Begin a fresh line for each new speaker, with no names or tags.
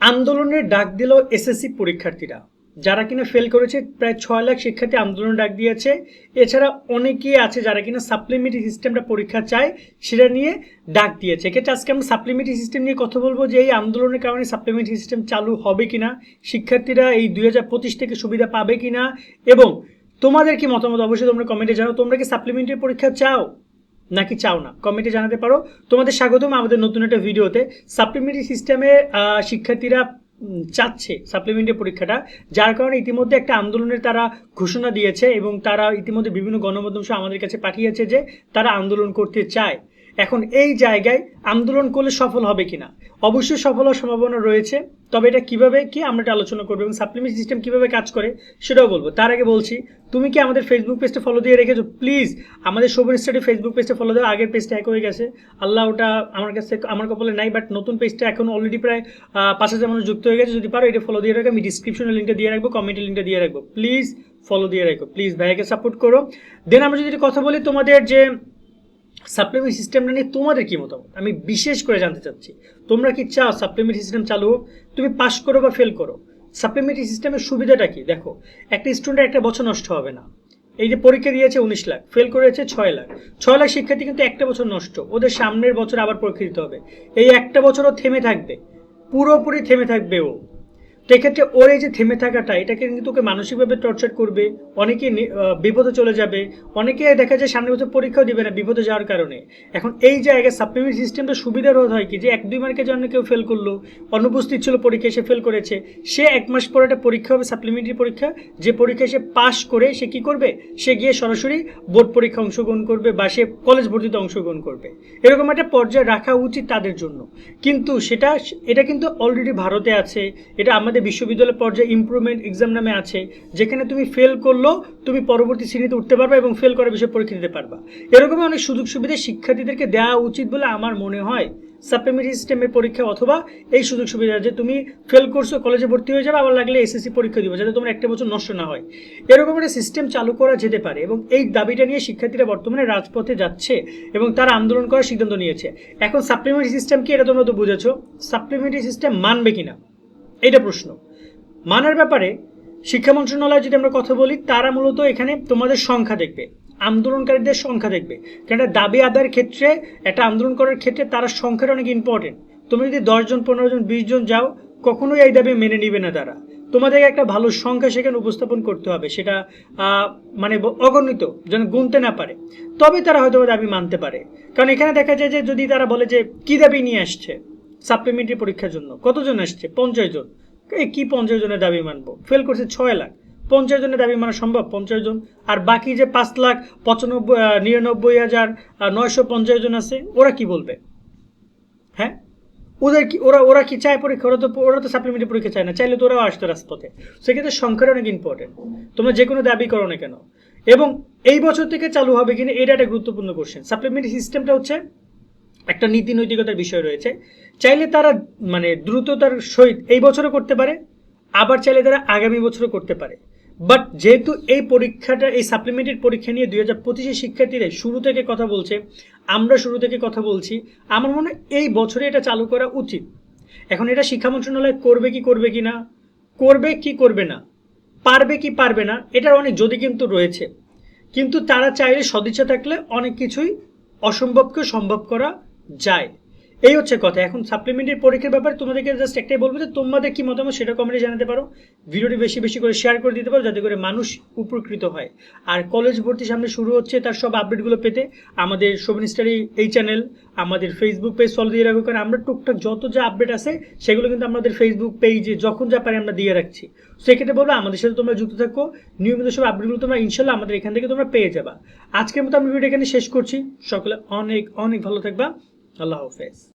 আন্দোলনের ডাক দিল এসএসসি পরীক্ষার্থীরা। যারা কিনা ফেল করেছে, প্রায় ছয় লাখ শিক্ষার্থী আন্দোলন ডাক দিয়েছে। এছাড়া অনেকেই আছে যারা কিনা সাপ্লিমেন্টারি সিস্টেমটা পরীক্ষা চায়, সেটা নিয়ে ডাক দিয়েছে। এক্ষেত্রে আজকে আমরা সাপ্লিমেন্টারি সিস্টেম নিয়ে কথা বলব যে এই আন্দোলনের কারণে সাপ্লিমেন্টারি সিস্টেম চালু হবে কিনা, শিক্ষার্থীরা এই দুই হাজার পঁচিশ থেকে সুবিধা পাবে কিনা, এবং তোমাদের কি মতামত? অবশ্যই তোমরা কমেন্টে জানাও। তোমরা কি সাপ্লিমেন্টারি পরীক্ষা চাও? নাকি চাও না? কমেন্টে জানাতে পারো। তোমাদের স্বাগতম আমাদের নতুন একটা ভিডিওতে। সাপ্লিমেন্টারি সিস্টেমে শিক্ষার্থীরা চাচ্ছে সাপ্লিমেন্টারি পরীক্ষাটা। যার কারণে ইতিমধ্যে একটা আন্দোলনের তারা ঘোষণা দিয়েছে এবং তারা ইতিমধ্যে বিভিন্ন গণমাধ্যম সহ আমাদের কাছে পাঠিয়েছে যে তারা আন্দোলন করতে চায়। এখন এই জায়গায় আন্দোলন করলে সফল হবে কিনা? অবশ্যই সফল হওয়ার সম্ভাবনা রয়েছে, তবে এটা কীভাবে কি আমরা এটা আলোচনা করব এবং সাপ্লিমেন্ট সিস্টেম কীভাবে কাজ করে সেটাও বলব। তার আগে বলছি, তুমি কি আমাদের ফেসবুক পেজটা ফলো দিয়ে রেখেছো? প্লিজ আমাদের শোভন স্টাডি ফেসবুক পেজটা ফলো দেওয়া আগের পেজটা এক হয়ে গেছে। আল্লাহ ওটা আমার কাছে আমার কপালে নাই বাট নতুন পেজটা এখন অলরেডি প্রায় পাঁচ হাজার মানুষ যুক্ত হয়ে গেছে। যদি পারো এটা ফলো দিয়ে রাখো, আমি ডিসক্রিপশনে লিঙ্কটা দিয়ে রাখব কমেন্টে লিঙ্কটা দিয়ে রাখব। প্লিজ ফলো দিয়ে রাখো। প্লিজ ভাইয়াকে সাপোর্ট করো। দেন আমরা যদি কথা বলি তোমাদের যে সাপ্লিমেন্ট সিস্টেমটা নিয়ে তোমাদের কি মতামত? আমি বিশেষ করে জানতে চাচ্ছি, তোমরা কি চাও সাপ্লিমেন্ট সিস্টেম চালু হোক? তুমি পাস করো বা ফেল করো। সাপ্লিমেন্টারি সিস্টেমের সুবিধাটা কি? দেখো, একটা স্টুডেন্টের একটা বছর নষ্ট হবে না। এই যে পরীক্ষা দিয়েছে উনিশ লাখ ফেল করেছে ছয় লাখ। ছয় লাখ শিক্ষার্থী কিন্তু একটা বছর নষ্ট। ওদের সামনের বছর আবার পরীক্ষা দিতে হবে। এই একটা বছরও থেমে থাকবে। পুরোপুরি থেমে থাকবে ও। তো এক্ষেত্রে ওর এই যে থেমে থাকাটা, এটাকে কিন্তু ওকে মানসিকভাবে টর্চার করবে, অনেকে বিপদে চলে যাবে, অনেকে দেখা যায় সামনে বছর পরীক্ষাও দিবে না বিপদে যাওয়ার কারণে। এখন এই জায়গায় সাপ্লিমেন্ট সিস্টেমটা সুবিধার হয় কি, যে এক, দুই মার্কের জন্য কেউ ফেল করল, অনুপস্থিত ছিল পরীক্ষায় সে ফেল করেছে, সে এক মাস পরে একটা পরীক্ষা হবে সাপ্লিমেন্টারি পরীক্ষা, যে পরীক্ষায় সে পাশ করে সে কি করবে? সে গিয়ে সরাসরি বোর্ড পরীক্ষা অংশগ্রহণ করবে বা সে কলেজ ভর্তিতে অংশগ্রহণ করবে। এরকম একটা পর্যায়ে রাখা উচিত তাদের জন্য। কিন্তু সেটা, এটা কিন্তু অলরেডি ভারতে আছে, এটা আমাদের বিশ্ববিদ্যালয় পর্যায়ে ইমপ্রুভমেন্ট এক্সাম নামে আছে, যেখানে তুমি ফেল করলেও তুমি পরবর্তী শ্রেণীতে উঠতে পারবা এবং ফেল করার বিষয়ে পরীক্ষা দিতে পারবা। এরকমই অনেক সুযোগ সুবিধা শিক্ষার্থীদেরকে দেওয়া উচিত বলে আমার মনে হয়। সাপ্লিমেন্টারি সিস্টেমের পরীক্ষা অথবা এই সুযোগ সুবিধা যে তুমি ফেল করছ কলেজে ভর্তি হয়ে যাবে, আবার লাগলে এসএসসি পরীক্ষা দিবে, যাতে তোমার একটা বছর নষ্ট না হয়। এরকম একটা সিস্টেম চালু করা যেতে পারে এবং এই দাবিটা নিয়ে শিক্ষার্থীরা বর্তমানে রাজপথে যাচ্ছে এবং তারা আন্দোলন করার সিদ্ধান্ত নিয়েছে। এখন সাপ্লিমেন্টারি সিস্টেম কি এটা তোমরা তো বুঝেছ? সাপ্লিমেন্টারি সিস্টেম মানবে কিনা? এটা প্রশ্ন। মানার ব্যাপারে শিক্ষা মন্ত্রণালয় যদি আমরা কথা বলি, তারা মূলত এখানে তোমাদের সংখ্যা দেখবে, আন্দোলনকারীদের সংখ্যা দেখবে। একটা দাবি আদায়ের ক্ষেত্রে, একটা আন্দোলন করার ক্ষেত্রে তারা সংখ্যাটা অনেক ইম্পর্টেন্ট তুমি যদি দশজন পনেরো জন, বিশ জন যাও, কখনোই এই দাবি মেনে নিবে না তারা। তোমাদেরকে একটা ভালো সংখ্যা সেখানে উপস্থাপন করতে হবে, সেটা মানে অগণিত, যেন গুনতে না পারে। তবে তারা হয়তো দাবি মানতে পারে। কারণ এখানে দেখা যায় যে যদি তারা বলে যে, কি দাবি নিয়ে আসছে? সাপ্লিমেন্টারি পরীক্ষার জন্য। কতজন আসছে? পঞ্চাশ জন। কি পঞ্চাশ জনের দাবি মানবো? ফেল করছে ছয় লাখ। পঞ্চাশ জনের দাবি মানা সম্ভব? পঞ্চাশ জন। আর বাকি যে পাঁচ লাখ পঁচানব্বই নিরানব্বই হাজার নয়শো পঞ্চাশ জন আছে, ওরা কি বলবে? হ্যাঁ? ওদের কি ওরা ওরা কি চায় পরীক্ষা? ওরা তো ওরা তো সাপ্লিমেন্টারি পরীক্ষা চায় না। চাইলে তো ওরাও আসতো রাজপথে। সেক্ষেত্রে সংখ্যাটা অনেক ইম্পর্টেন্ট তোমরা যে কোনো দাবি করো না কেন। এবং এই বছর থেকে চালু হবে কিনা, এটা একটা গুরুত্বপূর্ণ কোশ্চেন সাপ্লিমেন্টারি সিস্টেমটা হচ্ছে একটা নীতি নৈতিকতার বিষয় রয়েছে। চাইলে তারা মানে দ্রুততার সহিত এই বছরও করতে পারে, আবার চাইলে তারা আগামী বছরও করতে পারে। বাট যেহেতু এই পরীক্ষাটা, এই সাপ্লিমেন্টারি পরীক্ষা নিয়ে দুই হাজার পঁচিশের শিক্ষার্থীরা শুরু থেকে কথা বলছে, আমরা শুরু থেকে কথা বলছি, আমার মনে হয় এই বছরে এটা চালু করা উচিত। এখন এটা শিক্ষা মন্ত্রণালয় করবে কি করবে কি না, করবে কি করবে না, পারবে কি পারবে না, এটার অনেক যদি কিন্তু রয়েছে। কিন্তু তারা চাইলে সদিচ্ছা থাকলে অনেক কিছুই অসম্ভবকে সম্ভব করা যায়। এই হচ্ছে কথা। এখন সাপ্লিমেন্টারি পরীক্ষার ব্যাপারে তোমাদেরকে জাস্ট একটাই বলব যে তোমাদের কি মতামত সেটা কমেন্টে জানাতে পারো। ভিডিওটি বেশি বেশি করে শেয়ার করে দিতে পারো যাতে করে মানুষ উপকৃত হয়। আর কলেজ ভর্তি সামনে শুরু হচ্ছে তার সব আপডেটগুলো পেতে। আমাদের শোভন স্টাডি এই চ্যানেল আমাদের ফেসবুক পেজ ফলো দিয়ে রাখো, কারণ আমরা টুকটাক যত যা আপডেট আছে সেগুলো কিন্তু আমাদের ফেসবুক পেজে যখন যা পারি আমরা দিয়ে রাখছি। সেক্ষেত্রে বলব আমাদের সাথে তোমরা যুক্ত থাকো। নিয়মিত সব আপডেটগুলো তোমরা ইনশাল্লাহ আমাদের এখান থেকে তোমরা পেয়ে যাবা। আজকের মতো আমি ভিডিও এখানে শেষ করছি। সকলে অনেক অনেক ভালো থাকবা। আল্লাহ হাফেজ।